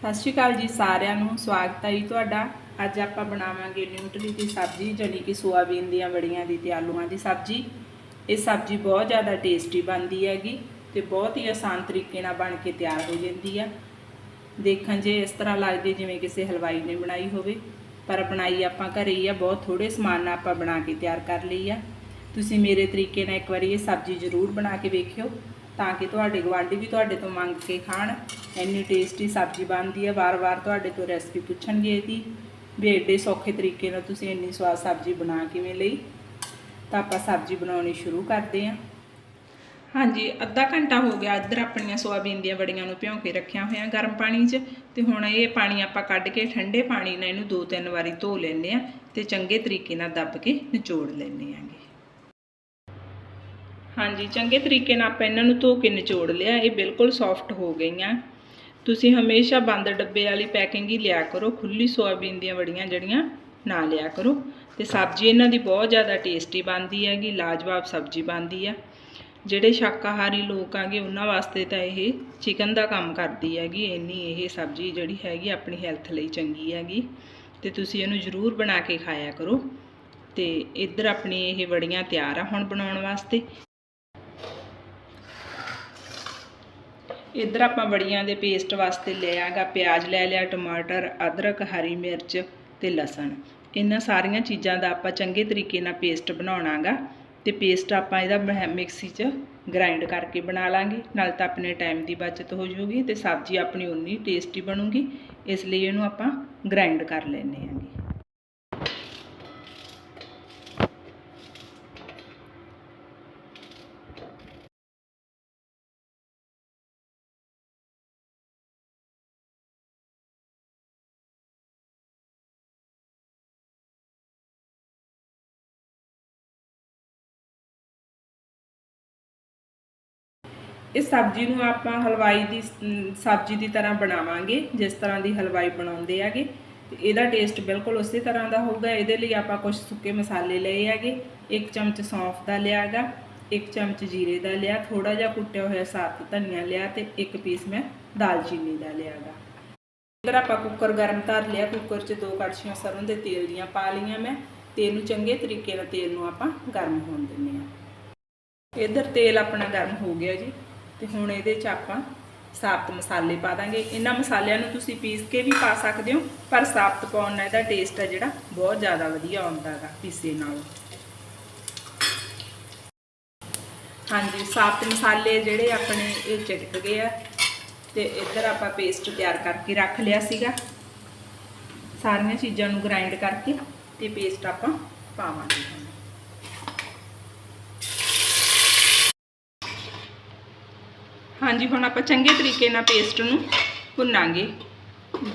ਸਤਿ ਸ਼੍ਰੀ ਅਕਾਲ ਜੀ ਸਾਰਿਆਂ ਨੂੰ, ਸਵਾਗਤ ਹੈ ਜੀ ਤੁਹਾਡਾ। ਅੱਜ ਆਪਾਂ ਬਣਾਵਾਂਗੇ ਨਿਊਟਰੀ ਦੀ ਸਬਜ਼ੀ, ਜਾਣੀ ਕਿ ਸੋਆਬੀਨ ਦੀਆਂ ਵੜੀਆਂ ਦੀ ਤੇ ਆਲੂਆਂ ਦੀ ਸਬਜ਼ੀ। ਇਹ ਸਬਜ਼ੀ ਬਹੁਤ ਜ਼ਿਆਦਾ ਟੇਸਟੀ ਬਣਦੀ ਹੈਗੀ ਤੇ ਬਹੁਤ ਹੀ ਆਸਾਨ ਤਰੀਕੇ ਨਾਲ ਬਣ ਕੇ ਤਿਆਰ ਹੋ ਜਾਂਦੀ ਆ। ਦੇਖਣ 'ਚ ਇਸ ਤਰ੍ਹਾਂ ਲੱਗਦੀ ਜਿਵੇਂ ਕਿਸੇ ਹਲਵਾਈ ਨੇ ਬਣਾਈ ਹੋਵੇ। ਪਰ ਬਣਾਈ ਆਪਾਂ ਘਰੇ ਹੀ ਆ, ਬਹੁਤ ਥੋੜੇ ਸਮਾਨ ਨਾਲ ਆਪਾਂ ਬਣਾ ਕੇ ਤਿਆਰ ਕਰ ਲਈ ਆ। ਤੁਸੀਂ ਮੇਰੇ ਤਰੀਕੇ ਨਾਲ ਇੱਕ ਵਾਰੀ ਇਹ ਸਬਜ਼ੀ ਜ਼ਰੂਰ ਬਣਾ ਕੇ ਵੇਖਿਓ। ਤਾਂ ਕਿ ਤੁਹਾਡੇ ਗਵਾਂਢੀ ਵੀ ਤੁਹਾਡੇ ਤੋਂ ਮੰਗ ਕੇ ਖਾਣ। ਇੰਨੀ ਟੇਸਟੀ ਸਬਜ਼ੀ ਬਣਦੀ ਹੈ, ਵਾਰ-ਵਾਰ ਤੁਹਾਡੇ ਤੋਂ ਰੈਸਪੀ ਪੁੱਛਣਗੇ ਇਹਦੀ। ਵੀ ਐਡੇ ਸੌਖੇ ਤਰੀਕੇ ਨਾਲ ਤੁਸੀਂ ਇੰਨੀ ਸਵਾਦ ਸਬਜ਼ੀ ਬਣਾ ਕਿਵੇਂ ਲਈ? ਤਾਂ ਆਪਾਂ ਸਬਜ਼ੀ ਬਣਾਉਣੀ ਸ਼ੁਰੂ ਕਰਦੇ ਹਾਂ। ਹਾਂਜੀ, ਅੱਧਾ ਘੰਟਾ ਹੋ ਗਿਆ, ਇੱਧਰ ਆਪਣੀਆਂ ਸੋਆਬੀਨ ਦੀਆਂ ਬੜੀਆਂ ਨੂੰ ਭਿਉਂ ਕੇ ਰੱਖਿਆ ਹੋਇਆ ਗਰਮ ਪਾਣੀ 'ਚ। ਤੇ ਹੁਣ ਇਹ ਪਾਣੀ ਆਪਾਂ ਕੱਢ ਕੇ ਠੰਡੇ ਪਾਣੀ ਨਾਲ ਇਹਨੂੰ ਦੋ ਤਿੰਨ ਵਾਰੀ ਧੋ ਲੈਂਦੇ ਆ ਤੇ ਚੰਗੇ ਤਰੀਕੇ ਨਾਲ ਦੱਬ ਕੇ ਨਿਚੋੜ ਲੈਂਦੇ ਆਂਗੇ ਹਾਂਜੀ, ਚੰਗੇ ਤਰੀਕੇ ਨਾਲ ਆਪਾਂ ਇਹਨਾਂ ਨੂੰ ਧੋ ਕੇ ਨਿਚੋੜ ਲਿਆ, ਇਹ ਬਿਲਕੁਲ ਸੌਫਟ ਹੋ ਗਈਆਂ। ਤੁਸੀਂ ਹਮੇਸ਼ਾ ਬੰਦ ਡੱਬੇ ਵਾਲੀ ਪੈਕਿੰਗ ਹੀ ਲਿਆ ਕਰੋ ਖੁੱਲੀ ਸੋਆਬੀਨ ਦੀਆਂ ਵੜੀਆਂ ਜਿਹੜੀਆਂ ਨਾ ਲਿਆ ਕਰੋ। ਤੇ ਸਬਜ਼ੀ ਇਹਨਾਂ ਦੀ ਬਹੁਤ ਜ਼ਿਆਦਾ ਟੇਸਟੀ ਬਣਦੀ ਹੈਗੀ, ਲਾਜਵਾਬ ਸਬਜ਼ੀ ਬਣਦੀ ਆ। ਜਿਹੜੇ ਸ਼ਾਕਾਹਾਰੀ ਲੋਕ ਆਗੇ, ਉਹਨਾਂ ਵਾਸਤੇ ਤਾਂ ਇਹ ਚਿਕਨ ਦਾ ਕੰਮ ਕਰਦੀ ਹੈਗੀ, ਇੰਨੀ ਇਹ ਸਬਜ਼ੀ ਜਿਹੜੀ ਹੈਗੀ ਆਪਣੀ ਹੈਲਥ ਲਈ ਚੰਗੀ ਹੈਗੀ। ਤੇ ਤੁਸੀਂ ਇਹਨੂੰ ਜ਼ਰੂਰ ਬਣਾ ਕੇ ਖਾਇਆ ਕਰੋ। ਤੇ ਇੱਧਰ ਆਪਣੀ ਇਹ ਵੜੀਆਂ ਤਿਆਰ ਆ ਹੁਣ ਬਣਾਉਣ ਵਾਸਤੇ। ਇੱਧਰ ਆਪਾਂ ਬੜੀਆਂ ਦੇ ਪੇਸਟ ਵਾਸਤੇ ਲਿਆਗਾ ਪਿਆਜ਼ ਲੈ ਲਿਆ, ਟਮਾਟਰ, ਅਦਰਕ, ਹਰੀ ਮਿਰਚ ਤੇ ਲਸਣ। ਇਹਨਾਂ ਸਾਰੀਆਂ ਚੀਜ਼ਾਂ ਦਾ ਆਪਾਂ ਚੰਗੇ ਤਰੀਕੇ ਨਾਲ ਪੇਸਟ ਬਣਾਉਣਾਗਾ ਤੇ ਪੇਸਟ ਆਪਾਂ ਇਹਦਾ ਬਣਾ- ਮਿਕਸੀ 'ਚ ਗ੍ਰਾਈਂਡ ਕਰਕੇ ਬਣਾ ਲਾਂਗੇ। ਨਾਲ ਤਾਂ ਆਪਣੇ ਟਾਈਮ ਦੀ ਬਚਤ ਹੋ ਜਾਊਗੀ ਤੇ ਸਬਜ਼ੀ ਆਪਣੀ ਉਨੀ ਟੇਸਟੀ ਬਣੂਗੀ, ਇਸ ਲਈ ਇਹਨੂੰ ਆਪਾਂ ਗ੍ਰਾਈਂਡ ਕਰ ਲੈਨੇ ਆਂਗੇ ਇਸ ਸਬਜ਼ੀ ਨੂੰ ਆਪਾਂ ਹਲਵਾਈ ਦੀ ਸਬਜ਼ੀ ਦੀ ਤਰ੍ਹਾਂ ਬਣਾਵਾਂਗੇ, ਜਿਸ ਤਰ੍ਹਾਂ ਦੀ ਹਲਵਾਈ ਬਣਾਉਂਦੇ ਹੈਗੇ। ਤੇ ਇਹਦਾ ਟੇਸਟ ਬਿਲਕੁਲ ਉਸੇ ਤਰ੍ਹਾਂ ਦਾ ਹੋਊਗਾ। ਇਹਦੇ ਲਈ ਆਪਾਂ ਕੁਝ ਸੁੱਕੇ ਮਸਾਲੇ ਲਏ ਹੈਗੇ। ਇੱਕ ਚਮਚ ਸੌਂਫ ਦਾ ਲਿਆਗਾ ਇੱਕ ਚਮਚ ਜੀਰੇ ਦਾ ਲਿਆ ਥੋੜਾ ਜਿਹਾ ਕੁੱਟਿਆ ਹੋਇਆ ਸਾਤ ਧਨੀਆ ਲਿਆ ਤੇ ਇੱਕ ਪੀਸ ਮੈਂ ਦਾਲਚੀਨੀ ਦਾ ਲਿਆਗਾ ਇਧਰ ਆਪਾਂ ਕੁੱਕਰ ਗਰਮ ਧਰ ਲਿਆ। ਕੁੱਕਰ 'ਚ ਦੋ ਕੜਛੀਆਂ ਸਰੋਂ ਦੇ ਤੇਲ ਦੀਆਂ ਪਾ ਲਈਆਂ ਮੈਂ। ਤੇਲ ਨੂੰ ਚੰਗੇ ਤਰੀਕੇ ਨਾਲ ਤੇਲ ਨੂੰ ਆਪਾਂ ਗਰਮ ਹੋਣ ਦਿੰਦੇ ਹਾਂ। ਇਧਰ ਤੇਲ ਆਪਣਾ ਗਰਮ ਹੋ ਗਿਆ ਜੀ। ਤੇ ਹੁਣ ਇਹਦੇ 'ਚ ਆਪਾਂ ਸਾਬਤ ਮਸਾਲੇ ਪਾ ਦਾਂਗੇ। ਇਹਨਾਂ ਮਸਾਲਿਆਂ ਨੂੰ ਤੁਸੀਂ ਪੀਸ ਕੇ ਵੀ ਪਾ ਸਕਦੇ ਹੋ, ਪਰ ਸਾਬਤ ਪਾਉਣ ਨਾਲ ਇਹਦਾ ਟੇਸਟ ਆ ਜਿਹੜਾ ਬਹੁਤ ਜ਼ਿਆਦਾ ਵਧੀਆ ਆਉਂਦਾ ਹੈਗਾ ਪੀਸੇ ਨਾਲੋਂ। ਹਾਂਜੀ, ਸਾਬਤ ਮਸਾਲੇ ਜਿਹੜੇ ਆਪਣੇ ਇਹ ਚਿਟਕ ਗਏ ਆ ਤੇ ਇੱਧਰ ਆਪਾਂ ਪੇਸਟ ਤਿਆਰ ਕਰਕੇ ਰੱਖ ਲਿਆ ਸੀਗਾ। ਸਾਰੀਆਂ ਚੀਜ਼ਾਂ ਨੂੰ ਗ੍ਰਾਈਂਡ ਕਰਕੇ ਤੇ ਪੇਸਟ ਆਪਾਂ ਪਾਵਾਂਗੇ। ਹਾਂਜੀ, ਹੁਣ ਆਪਾਂ ਚੰਗੇ ਤਰੀਕੇ ਨਾਲ ਪੇਸਟ ਨੂੰ ਭੁੰਨਾਂਗੇ।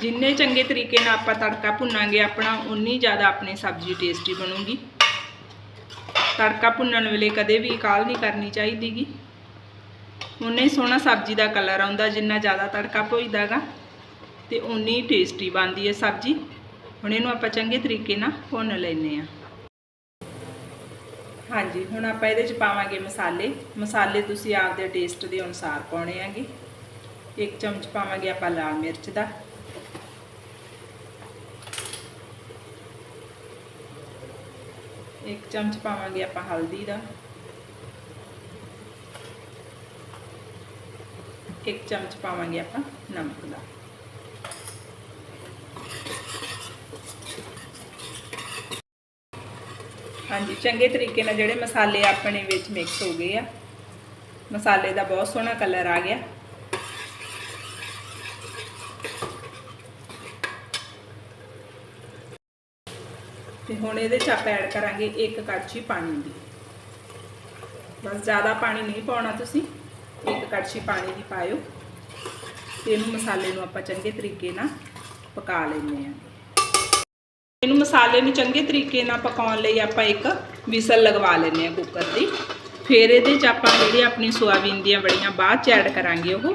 ਜਿੰਨੇ ਚੰਗੇ ਤਰੀਕੇ ਨਾਲ ਆਪਾਂ ਤੜਕਾ ਭੁੰਨਾਂਗੇ, ਆਪਣਾ ਉਨੀ ਜ਼ਿਆਦਾ ਆਪਣੀ ਸਬਜ਼ੀ ਟੇਸਟੀ ਬਣੂਗੀ। ਤੜਕਾ ਭੁੰਨਣ ਵੇਲੇ ਕਦੇ ਵੀ ਕਾਲ ਨਹੀਂ ਕਰਨੀ ਚਾਹੀਦੀਗੀ। ਉਨਾ ਹੀ ਸੋਹਣਾ ਸਬਜ਼ੀ ਦਾ ਕਲਰ ਆਉਂਦਾ, ਜਿੰਨਾ ਜ਼ਿਆਦਾ ਤੜਕਾ ਭੁੱਜਦਾਗਾ ਤੇ ਉਨੀ ਟੇਸਟੀ ਬਣਦੀ ਹੈ ਸਬਜ਼ੀ। ਹੁਣ ਇਹਨੂੰ ਆਪਾਂ ਚੰਗੇ ਤਰੀਕੇ ਨਾਲ ਭੁੰਨ ਲੈਨੇ ਆ ਹਾਂਜੀ, ਹੁਣ ਆਪਾਂ ਇਹਦੇ ਚ ਪਾਵਾਂਗੇ ਮਸਾਲੇ। ਮਸਾਲੇ ਤੁਸੀਂ ਆਪਦੇ ਟੇਸਟ ਦੇ ਅਨੁਸਾਰ ਪਾਉਣੇ ਆਗੇ ਇੱਕ ਚਮਚ ਪਾਵਾਂਗੇ ਆਪਾਂ ਲਾਲ ਮਿਰਚ ਦਾ। ਇੱਕ ਚਮਚ ਪਾਵਾਂਗੇ ਆਪਾਂ ਹਲਦੀ ਦਾ। ਇੱਕ ਚਮਚ ਪਾਵਾਂਗੇ ਆਪਾਂ ਨਮਕ ਦਾ। ਹਾਂਜੀ, ਚੰਗੇ ਤਰੀਕੇ ਨਾਲ ਜਿਹੜੇ ਮਸਾਲੇ ਆਪਣੇ ਵਿੱਚ ਮਿਕਸ ਹੋ ਗਏ ਆ। ਮਸਾਲੇ ਦਾ ਬਹੁਤ ਸੋਹਣਾ ਕਲਰ ਆ ਗਿਆ। ਤੇ ਹੁਣ ਇਹਦੇ ਚ ਆਪਾਂ ਐਡ ਕਰਾਂਗੇ ਇੱਕ ਕੜਛੀ ਪਾਣੀ ਦੀ। ਬਸ ਜ਼ਿਆਦਾ ਪਾਣੀ ਨਹੀਂ ਪਾਉਣਾ ਤੁਸੀਂ, ਇੱਕ ਕੜਛੀ ਪਾਣੀ ਦੀ ਪਾਇਓ। ਤੇ ਇਹਨੂੰ ਮਸਾਲੇ ਨੂੰ ਆਪਾਂ ਚੰਗੇ ਤਰੀਕੇ ਨਾਲ ਪਕਾ ਲੈਂਦੇ ਆ ਇਹਨੂੰ ਮਸਾਲੇ ਨੂੰ ਚੰਗੇ ਤਰੀਕੇ ਨਾਲ ਪਕਾਉਣ ਲਈ ਆਪਾਂ ਇੱਕ ਵਿਸਲ ਲਗਵਾ ਲੈਂਦੇ ਆ ਕੁੱਕਰ ਦੀ। ਫਿਰ ਇਹਦੇ 'ਚ ਆਪਾਂ ਜਿਹੜੀ ਆਪਣੀ ਸੋਆਬੀਨ ਦੀਆਂ ਬੜੀਆਂ ਬਾਅਦ 'ਚ ਐਡ ਕਰਾਂਗੇ ਉਹ।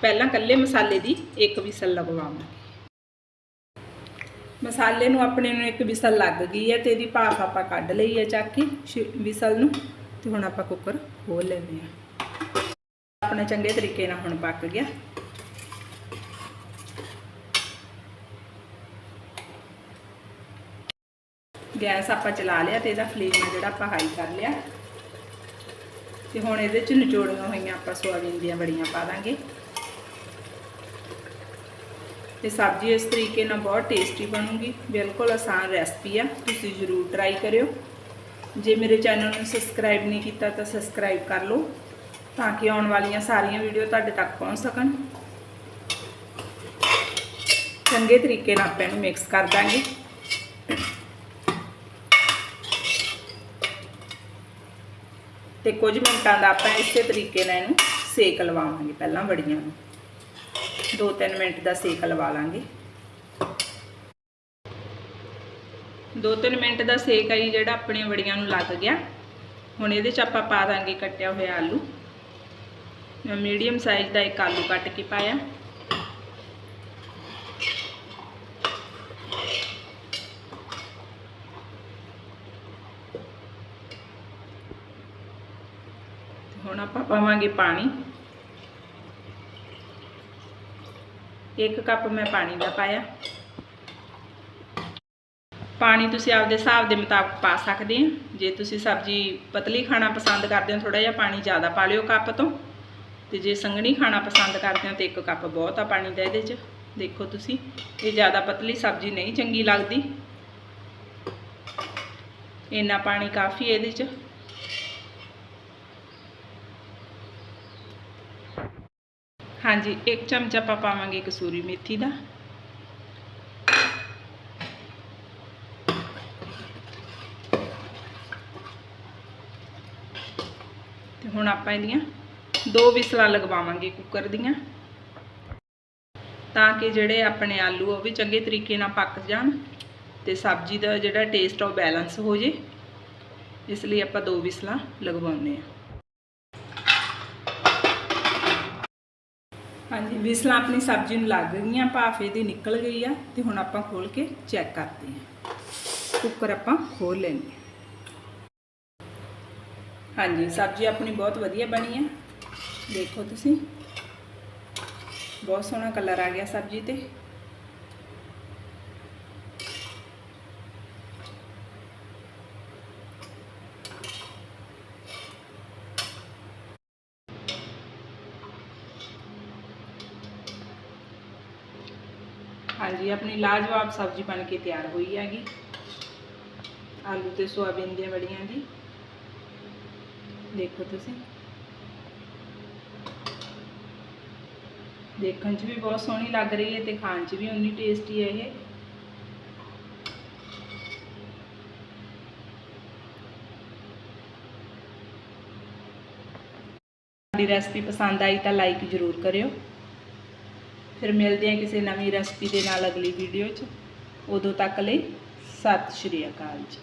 ਪਹਿਲਾਂ ਕੱਲੇ ਮਸਾਲੇ ਦੀ ਇੱਕ ਵਿਸਲ ਲਗਵਾਵਾਂਗੇ। ਮਸਾਲੇ ਨੂੰ ਆਪਣੇ ਨੂੰ ਇੱਕ ਵਿਸਲ ਲੱਗ ਗਈ ਹੈ ਤੇ ਇਹਦੀ ਭਾਫ ਆਪਾਂ ਕੱਢ ਲਈ ਹੈ ਚੱਕ ਕੇ ਵਿਸਲ ਨੂੰ ਤੇ ਹੁਣ ਆਪਾਂ ਕੁੱਕਰ ਖੋਲ ਲੈਂਦੇ ਆ ਆਪਣਾ ਚੰਗੇ ਤਰੀਕੇ ਨਾਲ ਹੁਣ ਪੱਕ ਗਿਆ। ਗੈਸ ਆਪਾਂ ਚਲਾ ਲਿਆ ਤੇ ਇਹਦਾ ਫਲੇਮ ਆ ਜਿਹੜਾ ਆਪਾਂ ਹਾਈ ਕਰ ਲਿਆ। ਤੇ ਹੁਣ ਇਹਦੇ ਚ ਨਿਚੋੜੀਆਂ ਹੋਈਆਂ ਆਪਾਂ ਸੋਇਆਬੀਨ ਦੀਆਂ ਬੜੀਆਂ ਪਾ ਦਾਂਗੇ। ਤੇ ਸਬਜ਼ੀ ਇਸ ਤਰੀਕੇ ਨਾਲ ਬਹੁਤ ਟੇਸਟੀ ਬਣੂਗੀ, ਬਿਲਕੁਲ ਆਸਾਨ ਰੈਸਪੀ ਆ, ਤੁਸੀਂ ਜ਼ਰੂਰ ਟਰਾਈ ਕਰਿਓ। ਜੇ ਮੇਰੇ ਚੈਨਲ ਨੂੰ ਸਬਸਕ੍ਰਾਈਬ ਨਹੀਂ ਕੀਤਾ ਤਾਂ ਸਬਸਕ੍ਰਾਈਬ ਕਰ ਲਓ, ਤਾਂ ਕਿ ਆਉਣ ਵਾਲੀਆਂ ਸਾਰੀਆਂ ਵੀਡੀਓ ਤੁਹਾਡੇ ਤੱਕ ਪਹੁੰਚ ਸਕਣ। ਚੰਗੇ ਤਰੀਕੇ ਨਾਲ ਆਪਾਂ ਇਹਨੂੰ ਮਿਕਸ ਕਰ ਦਾਂਗੇ। ਤੇ ਕੁਝ ਮਿੰਟਾਂ ਦਾ ਆਪਾਂ ਇਸੇ ਤਰੀਕੇ ਨਾਲ ਇਹਨੂੰ ਸੇਕ ਲਵਾਵਾਂਗੇ, ਪਹਿਲਾਂ ਵੜੀਆਂ ਨੂੰ। 2-3 ਮਿੰਟ ਦਾ ਸੇਕ ਲਵਾ ਲਾਂਗੇ। 2-3 ਮਿੰਟ ਦਾ ਸੇਕ ਆਈ, ਜਿਹੜਾ ਆਪਣੀਆਂ ਵੜੀਆਂ ਨੂੰ ਲੱਗ ਗਿਆ। ਹੁਣ ਇਹਦੇ ਚ ਆਪਾਂ ਪਾ ਦਾਂਗੇ ਕੱਟਿਆ ਹੋਇਆ ਆਲੂ। ਮੈਂ ਮੀਡੀਅਮ ਸਾਈਜ਼ ਦਾ ਇੱਕ ਆਲੂ ਕੱਟ ਕੇ ਪਾਇਆ। ਹੁਣ ਆਪਾਂ ਪਾਵਾਂਗੇ ਪਾਣੀ। ਇੱਕ ਕੱਪ ਮੈਂ ਪਾਣੀ ਦਾ ਪਾਇਆ। ਪਾਣੀ ਤੁਸੀਂ ਆਪਦੇ ਹਿਸਾਬ ਦੇ ਮੁਤਾਬਕ ਪਾ ਸਕਦੇ ਆ। ਜੇ ਤੁਸੀਂ ਸਬਜ਼ੀ ਪਤਲੀ ਖਾਣਾ ਪਸੰਦ ਕਰਦੇ ਹੋ ਥੋੜਾ ਜਿਹਾ ਪਾਣੀ ਜ਼ਿਆਦਾ ਪਾ ਲਿਓ ਕੱਪ ਤੋਂ। ਤੇ ਜੇ ਸੰਘਣੀ ਖਾਣਾ ਪਸੰਦ ਕਰਦੇ ਹੋ, ਤੇ ਇੱਕ ਕੱਪ ਬਹੁਤ ਆ ਪਾਣੀ ਦਾ ਇਹਦੇ 'ਚ। ਦੇਖੋ ਤੁਸੀਂ, ਇਹ ਜ਼ਿਆਦਾ ਪਤਲੀ ਸਬਜ਼ੀ ਨਹੀਂ ਚੰਗੀ ਲੱਗਦੀ। ਇੰਨਾ ਪਾਣੀ ਕਾਫੀ ਇਹਦੇ 'ਚ। ਹਾਂਜੀ, ਇੱਕ ਚਮਚ ਆਪਾਂ ਪਾਵਾਂਗੇ ਕਸੂਰੀ ਮੇਥੀ ਦਾ। ਤੇ ਹੁਣ ਆਪਾਂ ਇਹਦੀਆਂ ਦੋ ਵਿਸਲਾਂ ਲਗਵਾਵਾਂਗੇ ਕੁੱਕਰ ਦੀਆਂ, ਤਾਂ ਕਿ ਜਿਹੜੇ ਆਪਣੇ ਆਲੂ ਉਹ ਵੀ ਚੰਗੇ ਤਰੀਕੇ ਨਾਲ ਪੱਕ ਜਾਣ ਤੇ ਸਬਜ਼ੀ ਦਾ ਜਿਹੜਾ ਟੇਸਟ ਉਹ ਬੈਲੈਂਸ ਹੋ ਜੇ। ਇਸ ਲਈ ਆਪਾਂ ਦੋ ਵਿਸਲਾਂ ਲਗਵਾਉਂਦੇ ਆ ਹਾਂਜੀ, ਵਿਸਲਾਂ ਆਪਣੀ ਸਬਜ਼ੀ ਨੂੰ ਲੱਗ ਗਈਆਂ ਭਾਫ ਇਹਦੀ ਨਿਕਲ ਗਈ ਆ ਤੇ ਹੁਣ ਆਪਾਂ ਖੋਲ ਕੇ ਚੈੱਕ ਕਰਦੇ ਹਾਂ ਕੁੱਕਰ ਆਪਾਂ ਖੋਲ ਲੈਂਦੇ ਹਾਂਜੀ, ਸਬਜ਼ੀ ਆਪਣੀ ਬਹੁਤ ਵਧੀਆ ਬਣੀ ਆ। ਦੇਖੋ ਤੁਸੀਂ। ਬਹੁਤ ਸੋਹਣਾ ਕਲਰ ਆ ਗਿਆ ਸਬਜ਼ੀ ਤੇ। ਹਾਂਜੀ, ਆਪਣੀ ਲਾਜਵਾਬ ਸਬਜ਼ੀ ਬਣ ਕੇ ਤਿਆਰ ਹੋਈ ਹੈਗੀ। ਆਲੂ ਤੇ ਸੋਆਬੀਨ ਦੀਆਂ ਬੜੀਆਂ ਦੀ ਦੇਖੋ ਤੁਸੀਂ। ਦੇਖਣ 'ਚ ਵੀ ਬਹੁਤ ਸੋਹਣੀ ਲੱਗ ਰਹੀ ਹੈ ਤੇ ਖਾਣ 'ਚ ਵੀ ਉਨੀ ਟੇਸਟੀ ਹੈ ਇਹ। ਸਾਡੀ ਰੈਸਪੀ ਪਸੰਦ ਆਈ ਤਾਂ ਲਾਈਕ ਜ਼ਰੂਰ ਕਰਿਓ। ਫਿਰ ਮਿਲਦੇ ਹਾਂ ਕਿਸੇ ਨਵੀਂ ਰੈਸਪੀ ਦੇ ਨਾਲ ਅਗਲੀ ਵੀਡੀਓ 'ਚ। ਉਦੋਂ ਤੱਕ ਲਈ ਸਤਿ ਸ਼੍ਰੀ ਅਕਾਲ ਜੀ।